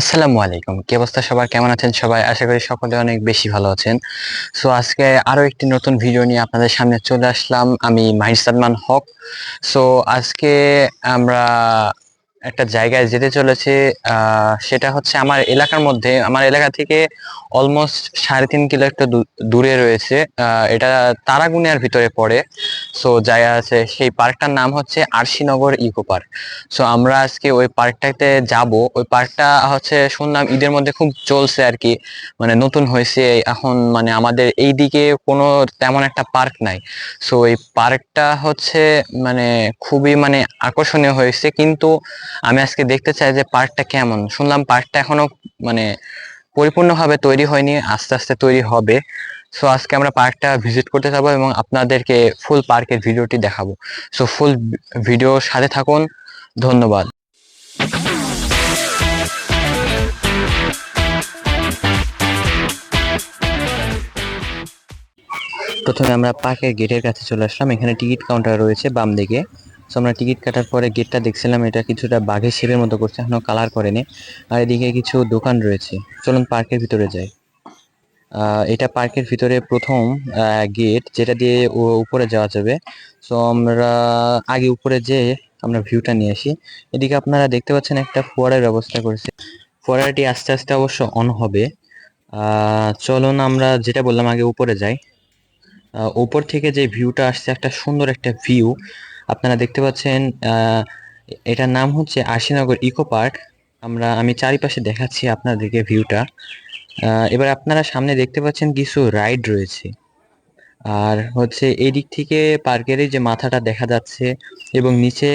আসসালামু আলাইকুম। কি অবস্থা সবার? কেমন আছেন সবাই? আশা করি সকলে অনেক বেশি ভালো আছেন। সো আজকে আরও একটি নতুন ভিডিও নিয়ে আপনাদের সামনে চলে আসলাম। আমি মাহির সালমান হক। সো আজকে আমরা একটা জায়গায় যেতে চলেছি সেটা হচ্ছে আমার এলাকার মধ্যে। আমার এলাকা থেকে অলমোস্ট সাড়ে তিন কিলো একটু দূরে রয়েছে। এটা তারাগুনিয়ার ভিতরে পড়ে। সো জায়গা আছে, সেই পার্কটার নাম হচ্ছে আরশিনগর ইকো পার্ক সো আমরা আজকে ওই পার্কটাতে যাব। ওই পার্কটা হচ্ছে, শুনলাম ঈদের মধ্যে খুব চলছে আর কি মানে নতুন হয়েছে, এখন মানে আমাদের এই দিকে কোনো তেমন একটা পার্ক নাই। সো এই পার্কটা হচ্ছে মানে খুবই মানে আকর্ষণীয় হয়েছে, কিন্তু আমি আজকে দেখতে চাই যে পার্কটা কেমন। শুনলাম পার্কটা এখনও মানে পরিপূর্ণভাবে তৈরি হয়নি, আস্তে আস্তে তৈরি হবে। সো আজকে আমরা পার্কটা ভিজিট করতে যাব এবং আপনাদেরকে ফুল পার্কের ভিডিওটি দেখাবো। সো ফুল ভিডিও সাথে থাকুন। ধন্যবাদ। প্রথমে আমরা পার্কের গেটের কাছে চলে আসলাম। এখানে টিকিট কাউন্টার রয়েছে বাম দিকে। তো আমরা টিকিট কাটার পরে গেটটা দেখছিলাম, এটা কিছুটা বাঘের শেপের মতো করছে, এখনও কালার করেনি। আর এদিকে কিছু দোকান রয়েছে। চলুন পার্কের ভিতরে যাই। এটা পার্কের ভিতরে প্রথম গেট যেটা দিয়ে উপরে যাওয়া যাবে। সো আমরা আগে উপরে যেয়ে আমরা ভিউটা নিয়ে আসি। এদিকে আপনারা দেখতে পাচ্ছেন একটা ফোয়ারার ব্যবস্থা করেছে। ফোয়ারাটি আস্তে আস্তে অবশ্য অন হবে। চলুন আমরা যেটা বললাম, আগে উপরে যাই। উপর থেকে যে ভিউটা আসছে, একটা সুন্দর একটা ভিউ আপনারা দেখতে পাচ্ছেন এটার নাম হচ্ছে আশিনগর ইকো পার্ক। আমরা, আমি চারিপাশে দেখাচ্ছি আপনাদেরকে ভিউটা। এবার আপনারা সামনে দেখতে পাচ্ছেন কিছু রাইড রয়েছে। আর হচ্ছে এই দিক থেকে পার্কের যে মাথাটা দেখা যাচ্ছে এবং নিচে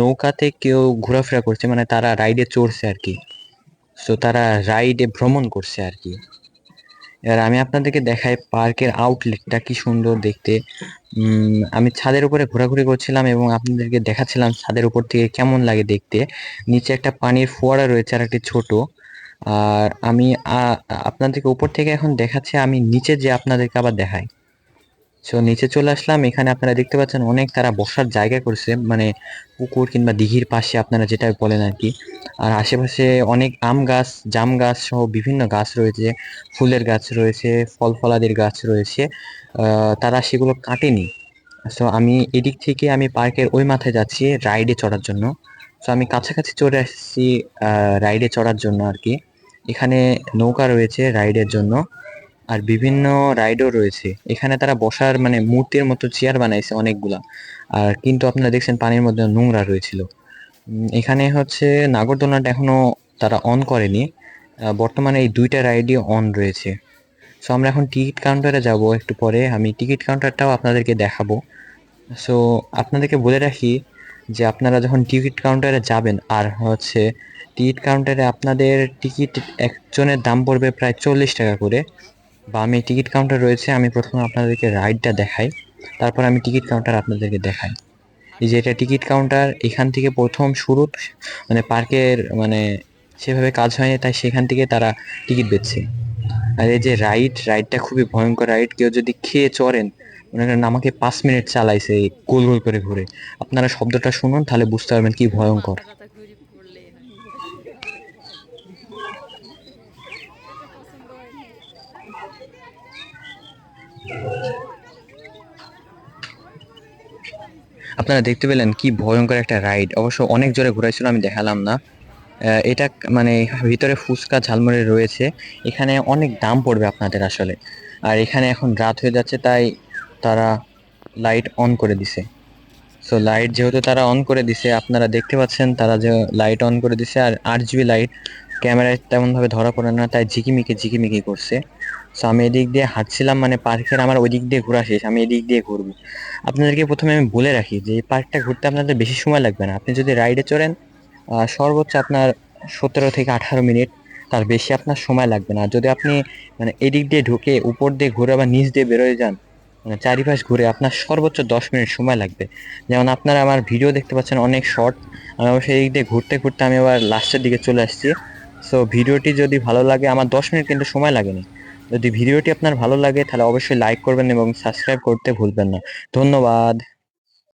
নৌকাতে কেউ ঘোরাফেরা করছে মানে তারা রাইডে চড়ছে আর কি। সো তারা রাইডে ভ্রমণ করছে আর কি। এবার আমি আপনাদেরকে দেখাই পার্কের আউটলেটটা কি সুন্দর দেখতে। আমি ছাদের উপরে ঘোরাঘুরি করছিলাম এবং আপনাদেরকে দেখাচ্ছিলাম ছাদের উপর থেকে কেমন লাগে দেখতে। নিচে একটা পানির ফোয়ারা রয়েছে আর একটি ছোট। আর আমি আপনাদেরকে উপর থেকে এখন দেখাচ্ছি, আমি নিচে যে আপনাদেরকে আবার দেখাই। সো নিচে চলে আসলাম, এখানে আপনারা দেখতে পাচ্ছেন অনেক তারা বসার জায়গা করছে। মানে পুকুর কিংবা দিঘির পাশে আপনারা যেটা বলেন আর কি। আর আশেপাশে অনেক আম গাছ, জাম গাছ সহ বিভিন্ন গাছ রয়েছে, ফুলের গাছ রয়েছে, ফল ফলাদির গাছ রয়েছে তারা সেগুলো কাটেনি। সো আমি এদিক থেকে আমি পার্কের ওই মাথায় যাচ্ছি রাইডে চড়ার জন্য। সো আমি কাছাকাছি চড়ে আসছি রাইডে চড়ার জন্য আর কি। এখানে নৌকা রয়েছে রাইডের জন্য আর বিভিন্ন রাইডও রয়েছে। এখানে তারা বসার মানে মূর্তির মতো চেয়ার বানাইছে অনেকগুলা। আর কিন্তু আপনারা দেখছেন পানির মধ্যে নোংরা রয়েছিল। এখানে হচ্ছে নাগরদোলনাটা এখনও তারা অন করেনি। বর্তমানে এই দুইটা রাইডই অন রয়েছে। সো আমরা এখন টিকিট কাউন্টারে যাব একটু পরে। আমি টিকিট কাউন্টারটাও আপনাদেরকে দেখাবো। সো আপনাদেরকে বলে রাখি যে আপনারা যখন টিকিট কাউন্টারে যাবেন, আর হচ্ছে টিকিট কাউন্টারে আপনাদের টিকিট একজনের দাম পড়বে প্রায় চল্লিশ টাকা করে। বা আমি টিকিট কাউন্টার রয়েছে, আমি প্রথমে আপনাদেরকে রাইডটা দেখাই। তারপর আমি টিকিট কাউন্টার আপনাদেরকে দেখাই। এই যে এটা টিকিট কাউন্টার, এখান থেকে প্রথম শুরু মানে পার্কের মানে সেভাবে কাজ হয়নি, তাই সেখান থেকে তারা টিকিট বেচছে। আর এই যে রাইড, রাইডটা খুবই ভয়ঙ্কর রাইড, কেউ যদি খেয়ে চড়েন, মনে করেন আমাকে পাঁচ মিনিট চালাইছে গোল গোল করে ঘুরে। আপনারা শব্দটা শুনুন, তাহলে বুঝতে পারবেন কি ভয়ঙ্কর। মাথা ঘুরে আপনারা দেখতে পেলেন কি ভয়ঙ্কর একটা রাইড। অবশ্য অনেক জোরে ঘুরাইছিল, আমি দেখালাম না। এটা মানে ভিতরে ফুচকা ঝালমুড়ি রয়েছে। এখানে অনেক দাম পড়বে আপনাদের আসলে। আর এখানে এখন রাত হয়ে যাচ্ছে, তাই তারা লাইট অন করে দিছে। সো লাইট যেহেতু তারা অন করে দিছে, আপনারা দেখতে পাচ্ছেন তারা যে লাইট অন করে দিছে, আর আট লাইট। ক্যামেরায় তেমনভাবে ধরা পড়ে না, তাই ঝিকিমিকি ঝিকিমিকি করছে। সো আমি এদিক দিয়ে হাঁটছিলাম মানে পার্কের আমার ওই দিক দিয়ে ঘোরা শেষ, আমি এদিক দিয়ে ঘুরবো। আপনাদেরকে প্রথমে আমি বলে রাখি যে, এই পার্কটা ঘুরতে আপনাদের বেশি সময় লাগবে না। আপনি যদি রাইডে চড়েন সর্বোচ্চ আপনার সতেরো থেকে আঠারো মিনিট, তার বেশি আপনার সময় লাগবে না। যদি আপনি মানে এদিক দিয়ে ঢুকে উপর দিয়ে ঘুরে আবার নিচ দিয়ে বেরোয় যান মানে চারিপাশ ঘুরে আপনার সর্বোচ্চ দশ মিনিট সময় লাগবে। যেমন আপনারা আমার ভিডিও দেখতে পাচ্ছেন অনেক শর্ট, আমি অবশ্যই এই দিক দিয়ে ঘুরতে ঘুরতে আমি আবার লাস্টের দিকে চলে আসছি। সো ভিডিওটি যদি ভালো লাগে, আমার দশ মিনিট কিন্তু সময় লাগেনি। যদি ভিডিওটি আপনার ভালো লাগে, তাহলে অবশ্যই লাইক করবেন এবং সাবস্ক্রাইব করতে ভুলবেন না। ধন্যবাদ।